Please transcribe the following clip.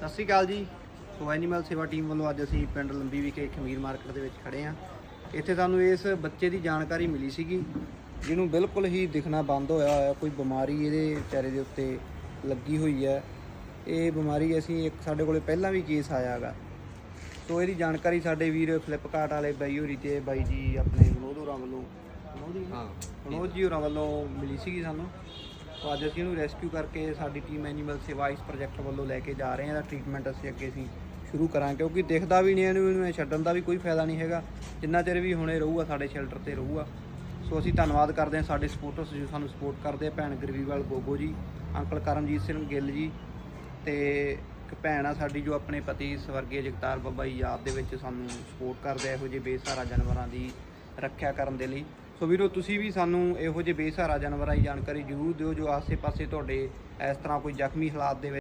ਸਤਿ ਸ਼੍ਰੀ ਅਕਾਲ ਜੀ। ਸੋ ਐਨੀਮਲ ਸੇਵਾ ਟੀਮ ਵੱਲੋਂ ਅੱਜ ਅਸੀਂ ਪਿੰਡ ਲੰਬੀ ਵਿਖੇ ਖਮੀਰ ਮਾਰਕੀਟ ਦੇ ਵਿੱਚ ਖੜੇ ਆ ਇੱਥੇ ਸਾਨੂੰ ਇਸ ਬੱਚੇ ਦੀ ਜਾਣਕਾਰੀ ਮਿਲੀ ਸੀਗੀ ਜਿਹਨੂੰ ਬਿਲਕੁਲ ਹੀ ਦਿਖਣਾ ਬੰਦ ਹੋਇਆ ਹੋਇਆ ਕੋਈ ਬਿਮਾਰੀ ਇਹਦੇ ਵਿਚਾਰੇ ਦੇ ਉੱਤੇ ਲੱਗੀ ਹੋਈ ਹੈ। ਇਹ ਬਿਮਾਰੀ ਅਸੀਂ ਇੱਕ ਸਾਡੇ ਕੋਲੇ ਪਹਿਲਾਂ ਵੀ ਕੇਸ ਆਇਆ ਹੈਗਾ। ਸੋ ਇਹਦੀ ਜਾਣਕਾਰੀ ਸਾਡੇ ਵੀਰ ਫਲਿੱਪਕਾਰਟ ਵਾਲੇ ਬਾਈ ਹੋਰੀ ਤੇ ਬਾਈ ਜੀ ਆਪਣੇ ਵਿਨੋਦ ਹੋਰਾਂ ਵੱਲੋਂ। ਵਿਨੋਦ ਹਾਂ। ਮਨੋਜ ਜੀ ਹੋਰਾਂ ਵੱਲੋਂ ਮਿਲੀ ਸੀਗੀ ਸਾਨੂੰ। ਸੋ ਅੱਜ ਅਸੀਂ ਇਹਨੂੰ ਰੈਸਕਿਊ ਕਰਕੇ ਸਾਡੀ ਟੀਮ ਐਨੀਮਲ ਸੇਵਾ ਇਸ ਪ੍ਰੋਜੈਕਟ ਵੱਲੋਂ ਲੈ ਕੇ ਜਾ ਰਹੇ ਹਾਂ। ਇਹਦਾ ਟ੍ਰੀਟਮੈਂਟ ਅਸੀਂ ਅੱਗੇ ਅਸੀਂ ਸ਼ੁਰੂ ਕਰਾਂਗੇ, ਕਿਉਂਕਿ ਦਿਖਦਾ ਵੀ ਨਹੀਂ ਇਹਨੂੰ ਇਹਨੂੰ ਇਹ ਛੱਡਣ ਦਾ ਵੀ ਕੋਈ ਫਾਇਦਾ ਨਹੀਂ ਹੈਗਾ। ਜਿੰਨਾ ਚਿਰ ਵੀ ਹੁਣੇ ਰਹੂਗਾ, ਸਾਡੇ ਸ਼ੈਲਟਰ ਤੇ ਰਹੂਗਾ। ਸੋ ਅਸੀਂ ਧੰਨਵਾਦ ਕਰਦੇ ਹਾਂ ਸਾਡੇ ਸਪੋਰਟਰਸ ਜੋ ਸਾਨੂੰ ਸਪੋਰਟ ਕਰਦੇ ਆ, ਭੈਣ ਗਰਵੀਵਾਲ ਗੋਗੋ ਜੀ, ਅੰਕਲ ਕਰਮਜੀਤ ਸਿੰਘ ਗਿੱਲ ਜੀ ਤੇ ਇੱਕ ਭੈਣ ਆ ਸਾਡੀ ਜੋ ਆਪਣੇ ਪਤੀ ਸਵਰਗੀ ਜਗਤਾਰ ਬੱਬਾ ਜੀ, ਯਾਦ ਦੇ ਵਿੱਚ ਸਾਨੂੰ ਸਪੋਰਟ ਕਰਦੇ ਆ ਇਹੋ ਜਿਹੇ ਬੇਸਹਾਰਾ ਜਾਨਵਰਾਂ ਦੀ ਰੱਖਿਆ ਕਰਨ ਦੇ ਲਈ। ਸੋ ਵੀਰੋ, ਤੁਸੀਂ ਵੀ ਸਾਨੂੰ ਇਹੋ ਜਿਹੇ ਬੇਸਹਾਰਾ ਜਾਨਵਰਾਂ ਦੀ ਜਾਣਕਾਰੀ ਜ਼ਰੂਰ ਦਿਓ ਜੋ ਆਸੇ-ਪਾਸੇ ਤੁਹਾਡੇ ਇਸ ਤਰ੍ਹਾਂ ਕੋਈ ਜ਼ਖਮੀ ਹਾਲਾਤ ਦੇ ਵਿੱਚ